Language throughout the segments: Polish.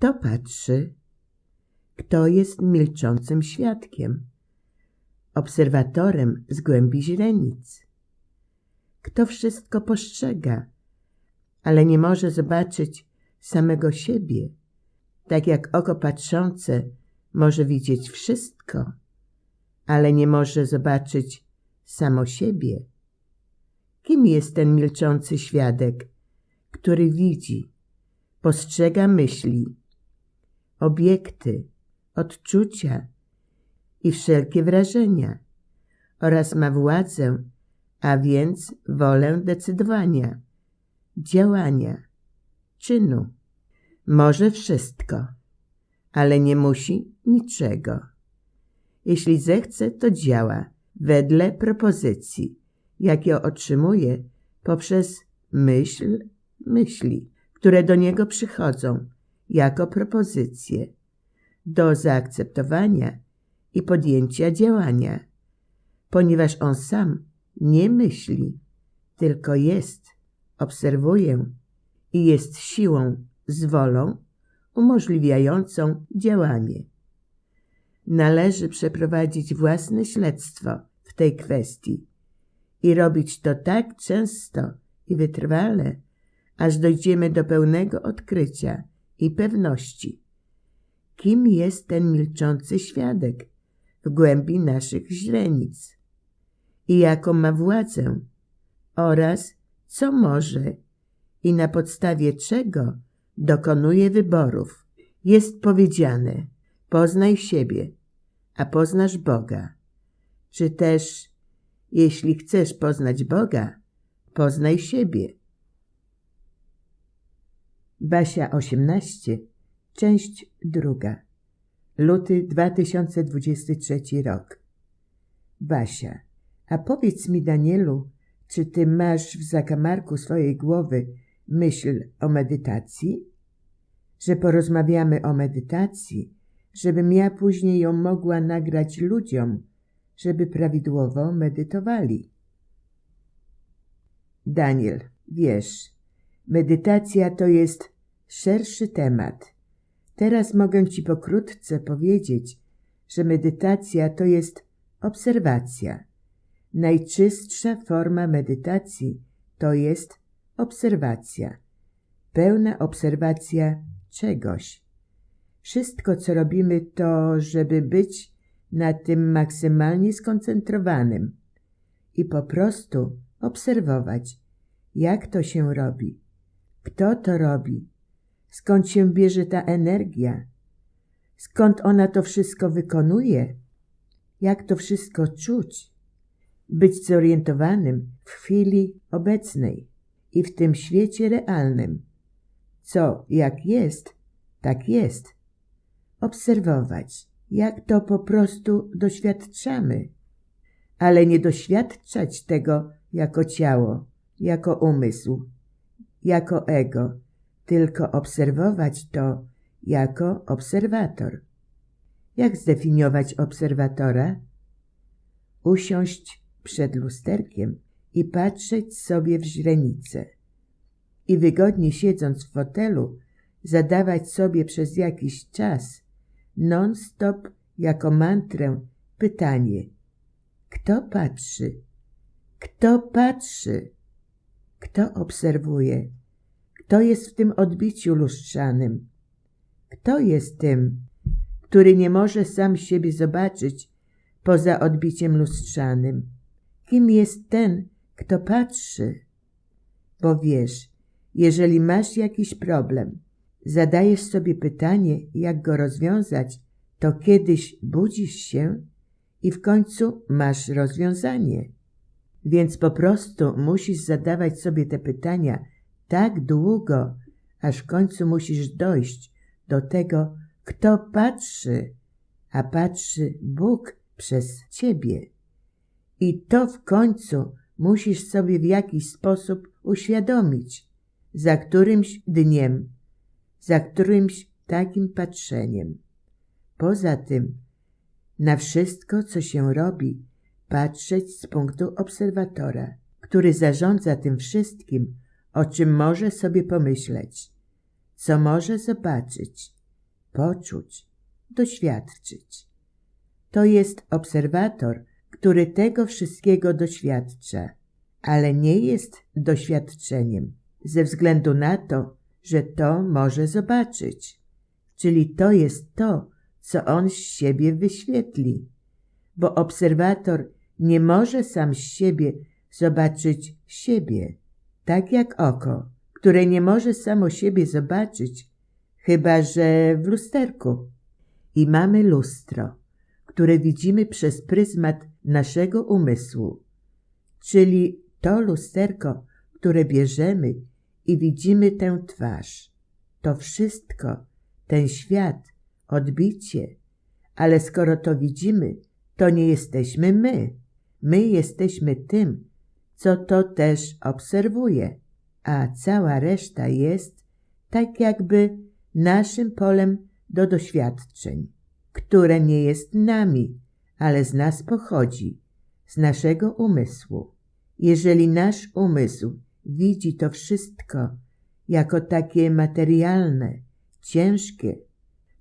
Kto patrzy? Kto jest milczącym świadkiem? Obserwatorem z głębi źrenic. Kto wszystko postrzega, ale nie może zobaczyć samego siebie, tak jak oko patrzące może widzieć wszystko, ale nie może zobaczyć samo siebie. Kim jest ten milczący świadek, który widzi, postrzega myśli, obiekty, odczucia i wszelkie wrażenia oraz ma władzę, a więc wolę decydowania, działania, czynu. Może wszystko, ale nie musi niczego. Jeśli zechce, to działa wedle propozycji, jakie otrzymuje poprzez myśl myśli, które do niego przychodzą jako propozycje do zaakceptowania i podjęcia działania, ponieważ on sam nie myśli, tylko jest, obserwuje i jest siłą z wolą umożliwiającą działanie. Należy przeprowadzić własne śledztwo w tej kwestii i robić to tak często i wytrwale, aż dojdziemy do pełnego odkrycia i pewności, kim jest ten milczący świadek w głębi naszych źrenic i jaką ma władzę oraz co może i na podstawie czego dokonuje wyborów. Jest powiedziane: poznaj siebie, a poznasz Boga. Czy też, jeśli chcesz poznać Boga, poznaj siebie. Basia 18, część druga. Luty 2023 rok. Basia, a powiedz mi, Danielu, czy ty masz w zakamarku swojej głowy myśl o medytacji? Że porozmawiamy o medytacji, żebym ja później ją mogła nagrać ludziom, żeby prawidłowo medytowali. Daniel, wiesz, medytacja to jest szerszy temat. Teraz mogę Ci pokrótce powiedzieć, że medytacja to jest obserwacja. Najczystsza forma medytacji to jest obserwacja. Pełna obserwacja czegoś. Wszystko, co robimy, to, żeby być na tym maksymalnie skoncentrowanym i po prostu obserwować, jak to się robi, kto to robi, skąd się bierze ta energia, skąd ona to wszystko wykonuje, jak to wszystko czuć, być zorientowanym w chwili obecnej i w tym świecie realnym. Co jak jest, tak jest. Obserwować, jak to po prostu doświadczamy, ale nie doświadczać tego jako ciało, jako umysł, jako ego, tylko obserwować to jako obserwator. Jak zdefiniować obserwatora? Usiąść przed lusterkiem i patrzeć sobie w źrenicę. I wygodnie siedząc w fotelu, zadawać sobie przez jakiś czas non-stop jako mantrę pytanie: Kto patrzy? Kto patrzy? Kto obserwuje? Kto jest w tym odbiciu lustrzanym? Kto jest tym, który nie może sam siebie zobaczyć poza odbiciem lustrzanym? Kim jest ten, kto patrzy? Bo wiesz, jeżeli masz jakiś problem, zadajesz sobie pytanie, jak go rozwiązać, to kiedyś budzisz się i w końcu masz rozwiązanie. Więc po prostu musisz zadawać sobie te pytania tak długo, aż w końcu musisz dojść do tego, kto patrzy, a patrzy Bóg przez ciebie. I to w końcu musisz sobie w jakiś sposób uświadomić, za którymś dniem, za którymś takim patrzeniem. Poza tym, na wszystko, co się robi, patrzeć z punktu obserwatora, który zarządza tym wszystkim, o czym może sobie pomyśleć, co może zobaczyć, poczuć, doświadczyć. To jest obserwator, który tego wszystkiego doświadcza, ale nie jest doświadczeniem ze względu na to, że to może zobaczyć. Czyli to jest to, co on z siebie wyświetli, bo obserwator nie może sam z siebie zobaczyć siebie, tak jak oko, które nie może samo siebie zobaczyć, chyba że w lusterku. I mamy lustro, które widzimy przez pryzmat naszego umysłu, czyli to lusterko, które bierzemy i widzimy tę twarz. To wszystko, ten świat, odbicie. Ale skoro to widzimy, to nie jesteśmy my. My jesteśmy tym, co to też obserwuje, a cała reszta jest tak jakby naszym polem do doświadczeń, które nie jest nami, ale z nas pochodzi, z naszego umysłu. Jeżeli nasz umysł widzi to wszystko jako takie materialne, ciężkie,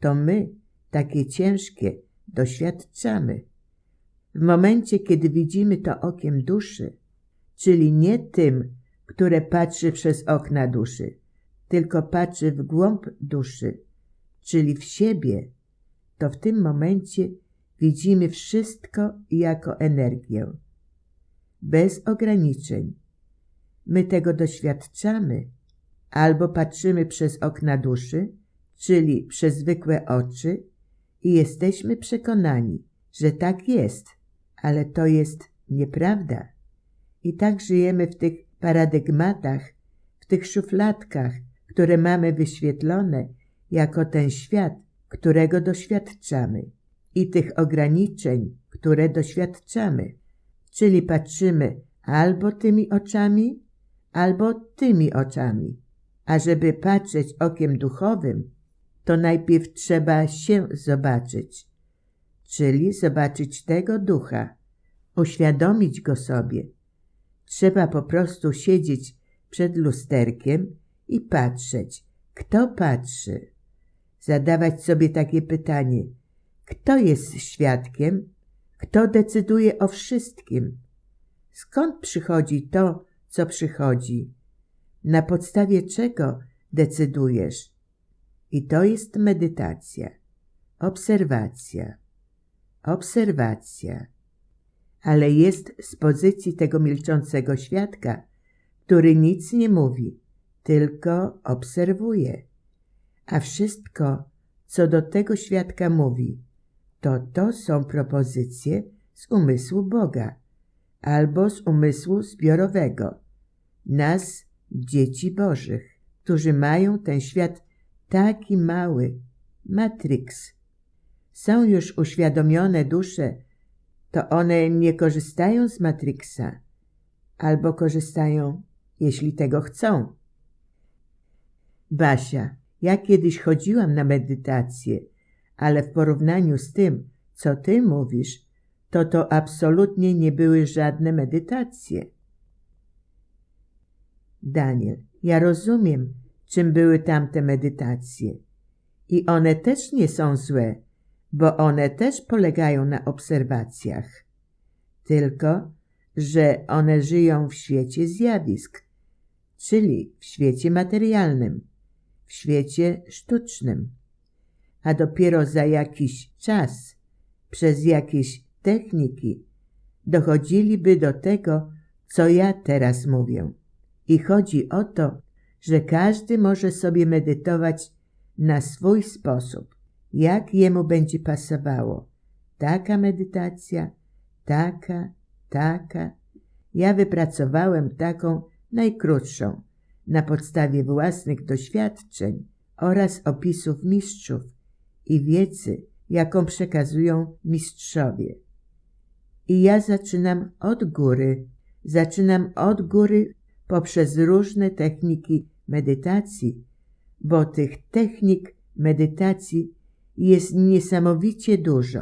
to my takie ciężkie doświadczamy. W momencie, kiedy widzimy to okiem duszy, czyli nie tym, które patrzy przez okna duszy, tylko patrzy w głąb duszy, czyli w siebie, to w tym momencie widzimy wszystko jako energię, bez ograniczeń. My tego doświadczamy, albo patrzymy przez okna duszy, czyli przez zwykłe oczy i jesteśmy przekonani, że tak jest, ale to jest nieprawda. I tak żyjemy w tych paradygmatach, w tych szufladkach, które mamy wyświetlone jako ten świat, którego doświadczamy i tych ograniczeń, które doświadczamy. Czyli patrzymy albo tymi oczami, albo tymi oczami. A żeby patrzeć okiem duchowym, to najpierw trzeba się zobaczyć, czyli zobaczyć tego ducha, uświadomić go sobie. Trzeba po prostu siedzieć przed lusterkiem i patrzeć, kto patrzy. Zadawać sobie takie pytanie, kto jest świadkiem, kto decyduje o wszystkim, skąd przychodzi to, co przychodzi, na podstawie czego decydujesz. I to jest medytacja, obserwacja, obserwacja. Ale jest z pozycji tego milczącego świadka, który nic nie mówi, tylko obserwuje. A wszystko, co do tego świadka mówi, to to są propozycje z umysłu Boga albo z umysłu zbiorowego, nas, dzieci Bożych, którzy mają ten świat taki mały, matrix. Są już uświadomione dusze, to one nie korzystają z matrixa, albo korzystają, jeśli tego chcą. Basia, ja kiedyś chodziłam na medytację, ale w porównaniu z tym, co ty mówisz, to to absolutnie nie były żadne medytacje. Daniel, ja rozumiem, czym były tamte medytacje. I one też nie są złe, bo one też polegają na obserwacjach. Tylko, że one żyją w świecie zjawisk, czyli w świecie materialnym, w świecie sztucznym. A dopiero za jakiś czas, przez jakieś techniki, dochodziliby do tego, co ja teraz mówię. I chodzi o to, że każdy może sobie medytować na swój sposób, jak jemu będzie pasowało. Taka medytacja, taka, taka. Ja wypracowałem taką najkrótszą, na podstawie własnych doświadczeń oraz opisów mistrzów i wiedzy, jaką przekazują mistrzowie. I ja zaczynam od góry, zaczynam od góry poprzez różne techniki medytacji, bo tych technik medytacji jest niesamowicie dużo.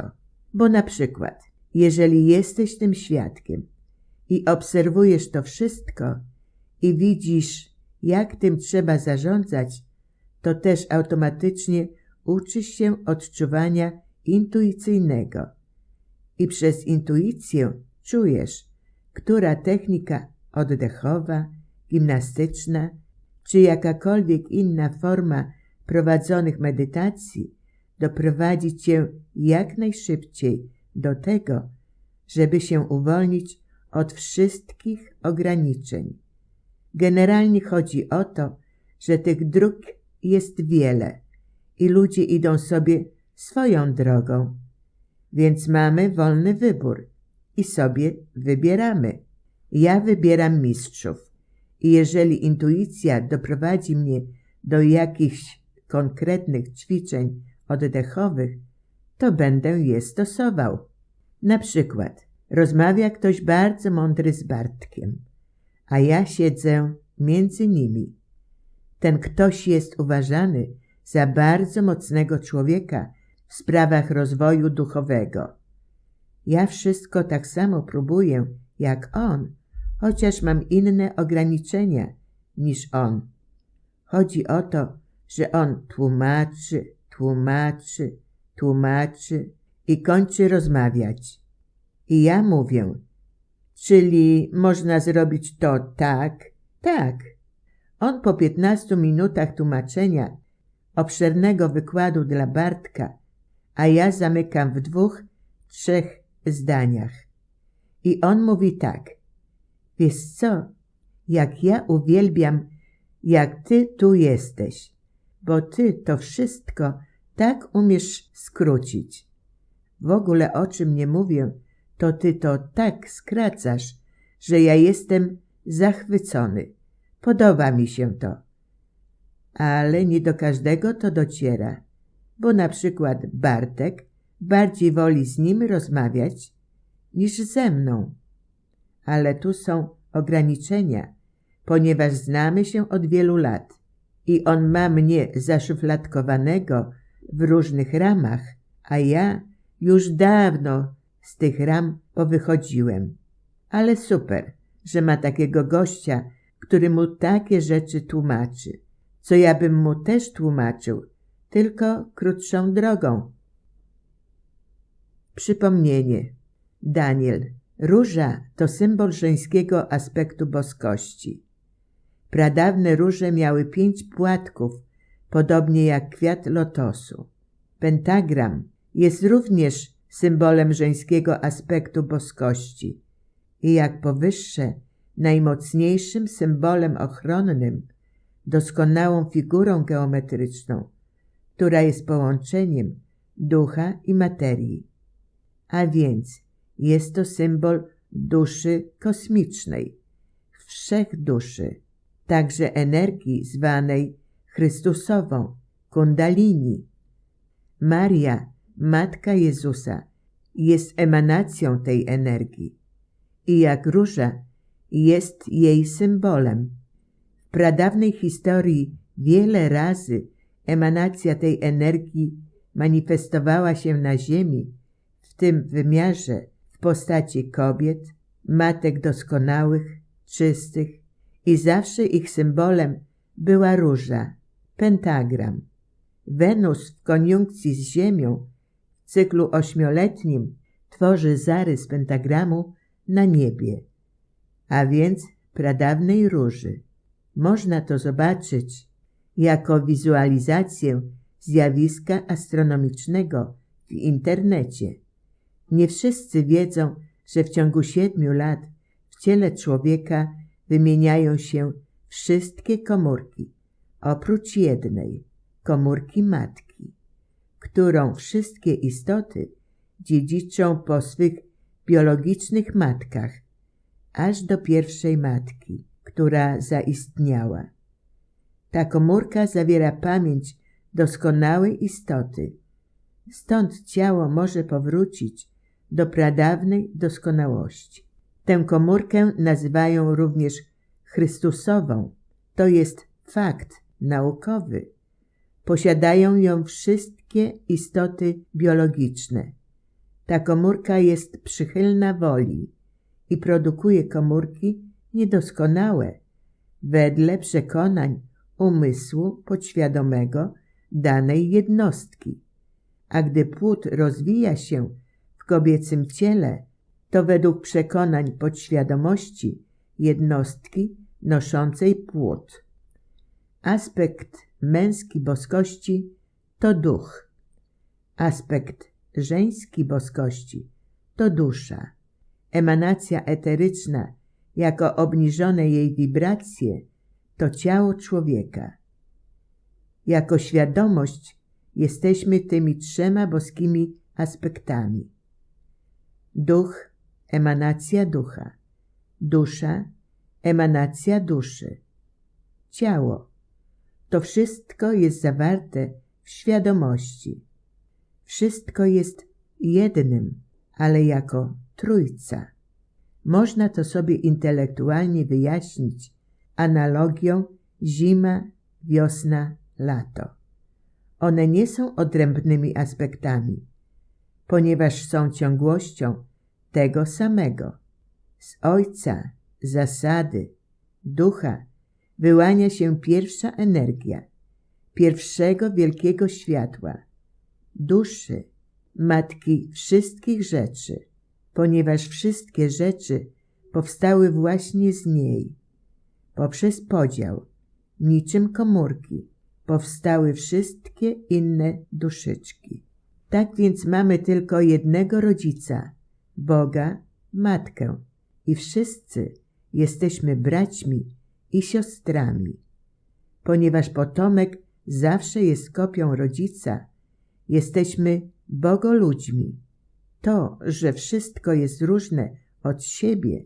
Bo na przykład, jeżeli jesteś tym świadkiem i obserwujesz to wszystko i widzisz, jak tym trzeba zarządzać, to też automatycznie uczysz się odczuwania intuicyjnego i przez intuicję czujesz, która technika oddechowa, gimnastyczna czy jakakolwiek inna forma prowadzonych medytacji doprowadzi cię jak najszybciej do tego, żeby się uwolnić od wszystkich ograniczeń. Generalnie chodzi o to, że tych dróg jest wiele i ludzie idą sobie swoją drogą, więc mamy wolny wybór i sobie wybieramy. Ja wybieram mistrzów i jeżeli intuicja doprowadzi mnie do jakichś konkretnych ćwiczeń oddechowych, to będę je stosował. Na przykład rozmawia ktoś bardzo mądry z Bartkiem, a ja siedzę między nimi. Ten ktoś jest uważany za bardzo mocnego człowieka w sprawach rozwoju duchowego. Ja wszystko tak samo próbuję jak on, chociaż mam inne ograniczenia niż on. Chodzi o to, że on tłumaczy, tłumaczy, tłumaczy i kończy rozmawiać. I ja mówię, czyli można zrobić to tak, tak. On po piętnastu minutach tłumaczenia obszernego wykładu dla Bartka, a ja zamykam w dwóch, trzech zdaniach. I on mówi tak. Wiesz co, jak ja uwielbiam, jak ty tu jesteś, bo ty to wszystko tak umiesz skrócić. W ogóle o czym nie mówię, to ty to tak skracasz, że ja jestem zachwycony. Podoba mi się to. Ale nie do każdego to dociera, bo na przykład Bartek bardziej woli z nim rozmawiać niż ze mną. Ale tu są ograniczenia, ponieważ znamy się od wielu lat i on ma mnie zaszufladkowanego w różnych ramach, a ja już dawno z tych ram powychodziłem. Ale super, że ma takiego gościa, który mu takie rzeczy tłumaczy, co ja bym mu też tłumaczył, tylko krótszą drogą. Przypomnienie. Daniel. Róża to symbol żeńskiego aspektu boskości. Pradawne róże miały pięć płatków, podobnie jak kwiat lotosu. Pentagram jest również symbolem żeńskiego aspektu boskości i jak powyższe najmocniejszym symbolem ochronnym, doskonałą figurą geometryczną, która jest połączeniem ducha i materii. A więc jest to symbol duszy kosmicznej, wszechduszy, także energii zwanej Chrystusową, kundalini. Maria, Matka Jezusa, jest emanacją tej energii i jak róża jest jej symbolem. W pradawnej historii wiele razy emanacja tej energii manifestowała się na ziemi, w tym wymiarze w postaci kobiet, matek doskonałych, czystych i zawsze ich symbolem była róża, pentagram. Wenus w koniunkcji z Ziemią w cyklu ośmioletnim tworzy zarys pentagramu na niebie a więc pradawnej róży. Można to zobaczyć jako wizualizację zjawiska astronomicznego w internecie. Nie wszyscy wiedzą, że w ciągu siedmiu lat w ciele człowieka wymieniają się wszystkie komórki, oprócz jednej, komórki matki, którą wszystkie istoty dziedziczą po swych biologicznych matkach aż do pierwszej matki, która zaistniała. Ta komórka zawiera pamięć doskonałej istoty. Stąd ciało może powrócić do pradawnej doskonałości. Tę komórkę nazywają również Chrystusową. To jest fakt naukowy. Posiadają ją wszystkie istoty biologiczne. Ta komórka jest przychylna woli i produkuje komórki niedoskonałe wedle przekonań umysłu podświadomego danej jednostki. A gdy płód rozwija się w kobiecym ciele, to według przekonań podświadomości jednostki noszącej płód. Aspekt męski boskości to duch. Aspekt żeński boskości to dusza. Emanacja eteryczna jako obniżone jej wibracje to ciało człowieka. Jako świadomość jesteśmy tymi trzema boskimi aspektami. Duch, emanacja ducha. Dusza, emanacja duszy. Ciało. To wszystko jest zawarte w świadomości. Wszystko jest jednym, ale jako trójca. Można to sobie intelektualnie wyjaśnić analogią zima, wiosna, lato. One nie są odrębnymi aspektami, ponieważ są ciągłością tego samego. Z Ojca, zasady, ducha wyłania się pierwsza energia, pierwszego wielkiego światła, duszy, matki wszystkich rzeczy, ponieważ wszystkie rzeczy powstały właśnie z niej. Poprzez podział, niczym komórki, powstały wszystkie inne duszyczki. Tak więc mamy tylko jednego rodzica, Boga, Matkę i wszyscy jesteśmy braćmi i siostrami. Ponieważ potomek zawsze jest kopią rodzica, jesteśmy bogoludźmi. To, że wszystko jest różne od siebie,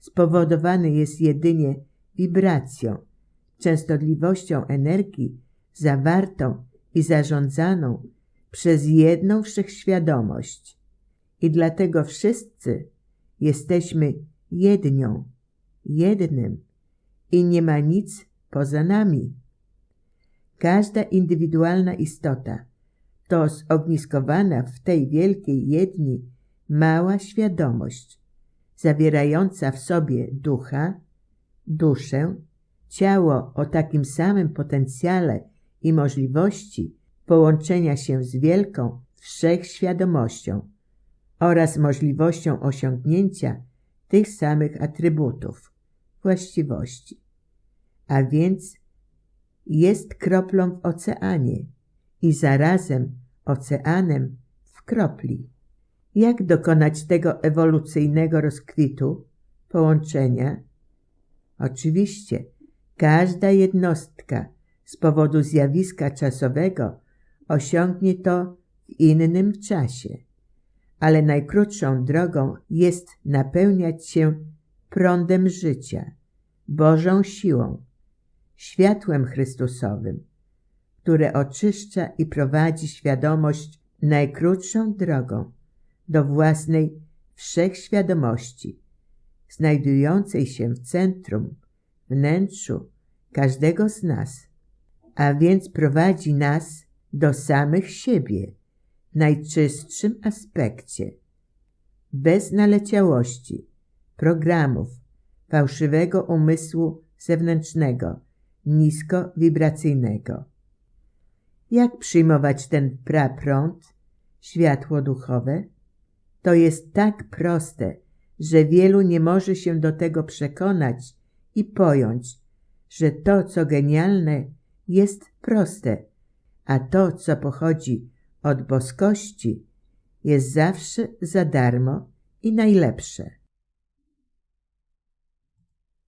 spowodowane jest jedynie wibracją, częstotliwością energii zawartą i zarządzaną przez jedną wszechświadomość. I dlatego wszyscy jesteśmy jednią, jednym i nie ma nic poza nami. Każda indywidualna istota to zogniskowana w tej wielkiej jedni mała świadomość, zawierająca w sobie ducha, duszę, ciało o takim samym potencjale i możliwości połączenia się z wielką wszechświadomością oraz możliwością osiągnięcia tych samych atrybutów, właściwości. A więc jest kroplą w oceanie i zarazem oceanem w kropli. Jak dokonać tego ewolucyjnego rozkwitu, połączenia? Oczywiście, każda jednostka z powodu zjawiska czasowego osiągnie to w innym czasie, ale najkrótszą drogą jest napełniać się prądem życia, Bożą siłą, światłem Chrystusowym, które oczyszcza i prowadzi świadomość najkrótszą drogą do własnej wszechświadomości, znajdującej się w centrum, wnętrzu każdego z nas, a więc prowadzi nas do samych siebie najczystszym aspekcie, bez naleciałości, programów, fałszywego umysłu zewnętrznego, nisko-wibracyjnego. Jak przyjmować ten praprąd, światło duchowe? To jest tak proste, że wielu nie może się do tego przekonać i pojąć, że to, co genialne, jest proste, a to, co pochodzi od boskości, jest zawsze za darmo i najlepsze.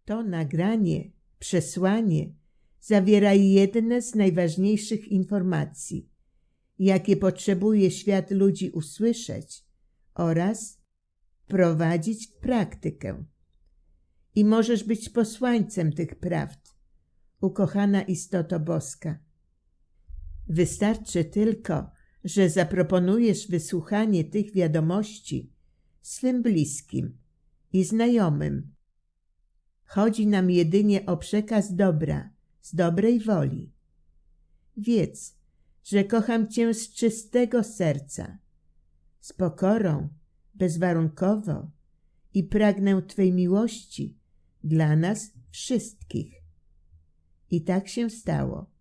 To nagranie, przesłanie zawiera jedne z najważniejszych informacji, jakie potrzebuje świat ludzi usłyszeć oraz prowadzić w praktykę. I możesz być posłańcem tych prawd, ukochana istoto boska. Wystarczy tylko, że zaproponujesz wysłuchanie tych wiadomości swym bliskim i znajomym. Chodzi nam jedynie o przekaz dobra, z dobrej woli. Wiedz, że kocham Cię z czystego serca, z pokorą, bezwarunkowo i pragnę Twej miłości dla nas wszystkich. I tak się stało.